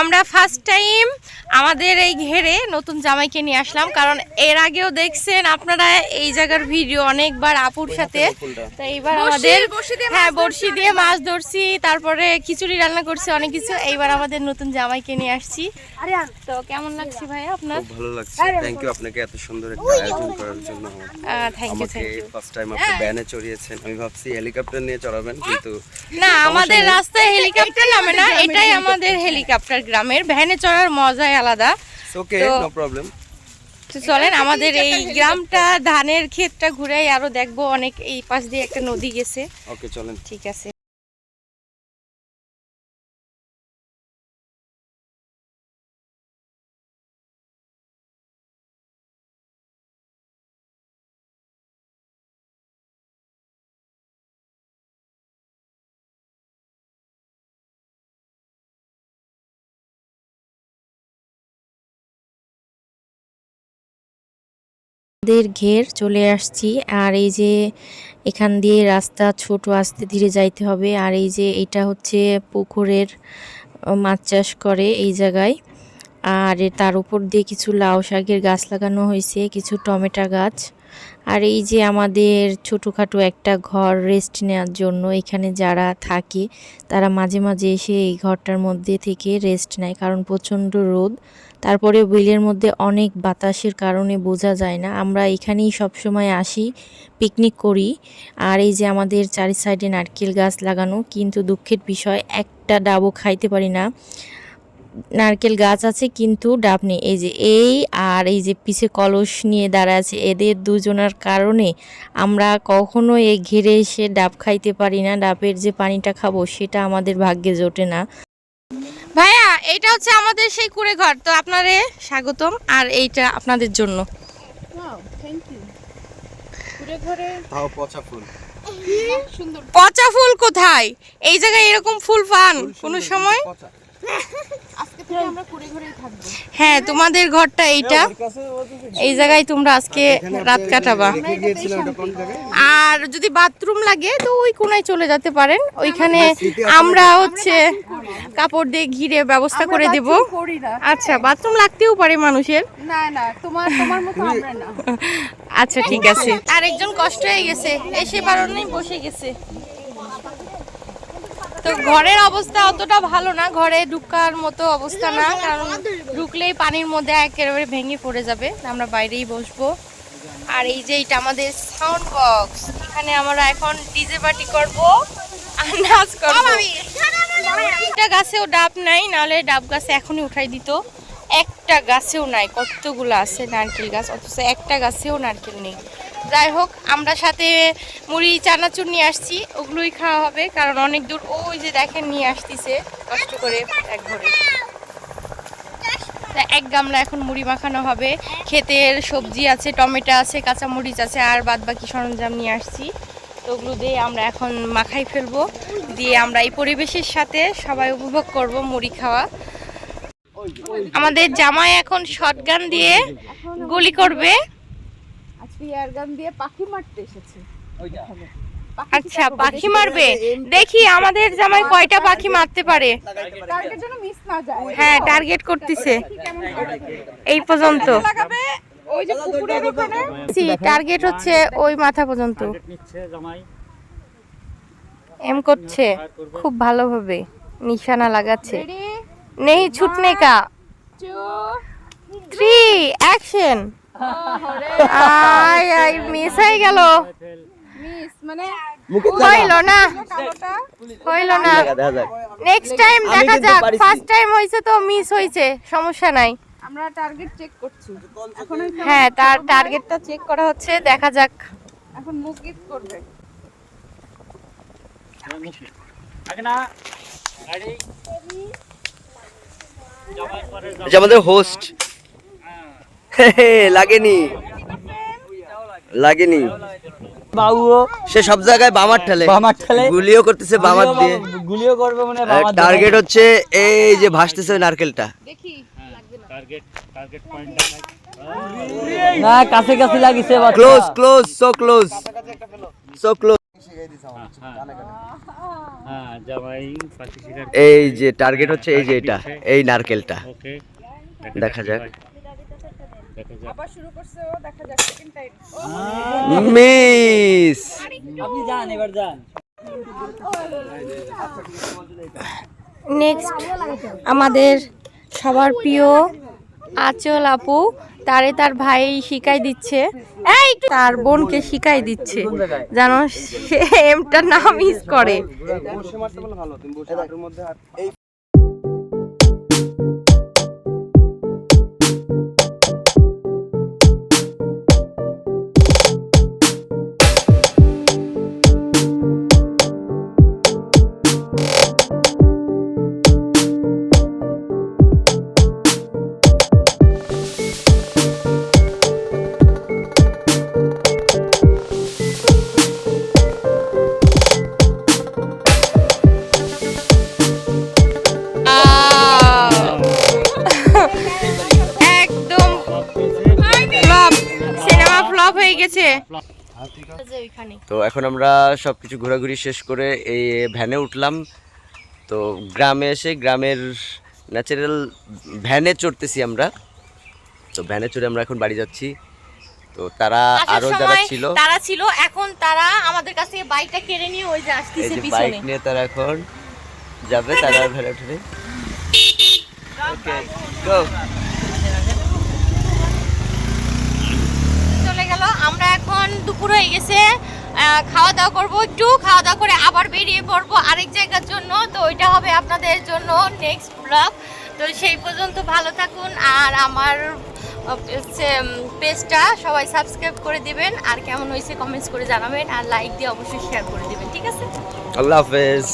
আমরা first time আমাদের এই ঘেরে নতুন জামাইকে নিয়ে আসলাম কারণ এর আগেও দেখছেন আপনারা এই জায়গার ভিডিও অনেকবার আপুর সাথে। তো এইবার আমাদের হ্যাঁ বড়শি দিয়ে মাছ ধরছি তারপরে খিচুড়ি রান্না করছি অনেক কিছু। এইবার আমাদের নতুন জামাইকে নিয়ে আসছি। তো কেমন লাগছে ভাই আপনার? ভালো লাগছে। থ্যাংক ইউ আপনাকে এত সুন্দর একটা আয়োজন করার জন্য thank you thank you first time আপনি ব্যানে চড়িয়েছেন। আমি ভাবছি হেলিকপ্টার নিয়ে চড়াবেন কিন্তু না আমাদের রাস্তায় হেলিকপ্টার নামে না এটাই আমাদের হেলিকপ্টার গ্রামের ভ্যানে চড়ার মজাই আলাদা। ওকে নো প্রবলেম তো চলেন আমাদের এই গ্রামটা ধানের ক্ষেতটা ঘুরে আরও দেখব অনেক এই পাশ দিয়ে একটা নদী গেছে। ওকে চলেন। ঠিক আছে। আমাদের ঘের চলে আসছি। আর এই যে এখান দিয়ে রাস্তা ছোট আস্তে ধীরে যাইতে হবে। আর এই যে এটা হচ্ছে পুকুরের মাছ চাষ করে এই জায়গায়। আর তার উপর দিয়ে কিছু লাউ শাকের গাছ লাগানো হয়েছে, কিছু টমেটো গাছ। আর এই যে আমাদের ছোটোখাটো একটা ঘর রেস্ট নেওয়ার জন্য এখানে যারা থাকে, তারা মাঝে মাঝে এসে এই ঘরটার মধ্যে থেকে রেস্ট নেয়। কারণ প্রচণ্ড রোদ, তারপরে বিলের মধ্যে অনেক বাতাসের কারণে বোঝা যায় না। আমরা এখানেই সবসময় আসি পিকনিক করি। আর এই যে আমাদের চারি সাইডে নারকেল গাছ লাগানো, কিন্তু দুঃখের বিষয়, একটা ডাবও খাইতে পারি না। নারকেল গাছ আছে কিন্তু ডাব নেই। এই যে এই আর এই যে পিছে কলস নিয়ে দাঁড়া আছে এদের দুজনের কারণে আমরা কখনো এই ঘেরে এসে ডাব খাইতে পারি না। ডাবের যে পানিটা খাব সেটা আমাদের ভাগ্যে জোটে না। ভাইয়া এইটা হচ্ছে আমাদের সেই কুড়ে ঘর। তো আপনারে স্বাগতম আর এইটা আপনাদের জন্য। পচা ফুল। কোথায়? এই জায়গায় এরকম ফুল পান কোনো সময়? হ্যাঁ তোমাদের ঘরটা এইটা। এই জায়গায় তোমরা আজকে রাত কাটাবা। আর যদি বাথরুম লাগে তো ওই কোনায় চলে যেতে পারেন। ওইখানে আমরা হচ্ছে কাপড় দিয়ে ঘিরে ব্যবস্থা করে দেব। আচ্ছা বাথরুম লাগতেও পারে মানুষের। না না তোমার তোমার মতো আমরা না। আচ্ছা ঠিক আছে। আর একজন কষ্ট হয়ে গেছে। এসে পারোনি বসে গেছে। তো ঘরের অবস্থা অতটা ভালো না ঘরে ঢুকার মতো অবস্থা না কারণ ঢুকলেই পানির মধ্যে একেবারে ভেঙে পড়ে যাবে। আমরা বাইরেই বসবো। আর এই যে এটা আমাদের সাউন্ড বক্স এখানে আমরা এখন ডিজে পার্টি করব আর নাচ করব একটা গাছেও ডাব নাই নাহলে ডাব গাছে এখনই উঠাই দিত। একটা গাছেও নাই কতগুলো আছে নারকেল গাছ অথচ একটা গাছেও নারকেল নেই। যাই হোক, আমরা সাথে মুড়ি, চানাচুর নিয়ে আসছি। ওগুলোই খাওয়া হবে, কারণ অনেক দূর। ওই যে দেখেন, নিয়ে আসতিছে, কষ্ট করে এক ঘরে। এক গামলা এখন মুড়ি মাখানো হবে। ক্ষেতের সবজি আছে, টমেটো আছে কাঁচা মরিচ আছে, আর বাদ বাকি সরঞ্জাম নিয়ে আসছি। তো ওগুলো দিয়ে আমরা এখন মাখাই ফেলব। দিয়ে আমরা এই পরিবেশের সাথে সবাই উপভোগ করব মুড়ি খাওয়া। আমাদের জামাই এখন শটগান দিয়ে গুলি করবে। এয়ার গান দিয়ে পাখি মারতে এসেছে। আচ্ছা পাখি মারবে? দেখি আমাদের জামাই কয়টা পাখি মারতে পারে। টার্গেট যেন মিস না যায়। হ্যাঁ টার্গেট করতেছে। এই পর্যন্ত। লাগাবে ওই যে পুকুরের ওখানে। টার্গেট হচ্ছে ওই মাথা পর্যন্ত। এম করছে। খুব ভালোভাবে নিশানা লাগাচ্ছে। নেই ছুটনে কা। Three action I I miss হয়ে গেল। মিস মানে হইল না। হইল না। নেক্সট টাইম দেখা। যাক। ফার্স্ট টাইম হয়েছে তো মিস হয়েছে সমস্যা নাই। আমরা টার্গেট চেক করছি। এখন হ্যাঁ তার টার্গেটটা চেক করা হচ্ছে দেখা যাক। এখন গিফট করবে। আমাদের হোস্ট লাগেনি। লাগেনি। বাবুও সে সব জায়গায় বামার ঠেলে। বামার ঠেলে। গুলিও করতেছে বামার দিয়ে। গুলিও করবে মানে বামার টার্গেট হচ্ছে এই যে ভাসতেছে ওই নারকেলটা। দেখি টার্গেট টার্গেট পয়েন্টটা না কাছে কাছে লাগিছে বাচ্চা। Close close so close so close হ্যাঁ এই যে টার্গেট হচ্ছে এই যে এটা এই নারকেলটা। দেখা যাক। দেখা আবার শুরু করছে ও দেখা যাক সেকেন্ড টাইম মিস। আপনি যান এবার যান। নেক্সট আমাদের সবার প্রিয় আচল আপু তারে তার ভাই শিখাই দিচ্ছে। এই তার বোনকে শিখাই দিচ্ছে। জানো সে এমটা না মিস করে। ফ্লপ হয়ে গেছে। তো এখন আমরা সব কিছু ঘোরাঘুরি শেষ করে এই ভ্যানে উঠলাম। তো গ্রামে এসে গ্রামের ন্যাচারাল ভ্যানে চড়তেছি আমরা। তো ভ্যানে চড়ে আমরা এখন বাড়ি যাচ্ছি। তো তারা আরও যারা ছিল তারা ছিল এখন তারা আমাদের কাছ থেকে বাইকটা কেড়ে নিয়ে ওই যে আসতেছে পিছনে। বাইক নিয়ে তারা এখন যাবে তারা ভ্যানে উঠে ওকে গো চলে গেল আমরা এখন দুপুর হয়ে গেছে। খাওয়া দাওয়া করব একটু খাওয়া দাওয়া করে আবার বেরিয়ে পড়ব আরেক জায়গার জন্য। তো ওইটা হবে আপনাদের জন্য নেক্সট ব্লগ তো সেই পর্যন্ত ভালো থাকুন। আর আমার হচ্ছে পেজটা সবাই সাবস্ক্রাইব করে দিবেন। আর কেমন হয়েছে কমেন্টস করে জানাবেন। আর লাইক দিয়ে অবশ্যই শেয়ার করে দিবেন। ঠিক আছে? আল্লাহ হাফেজ।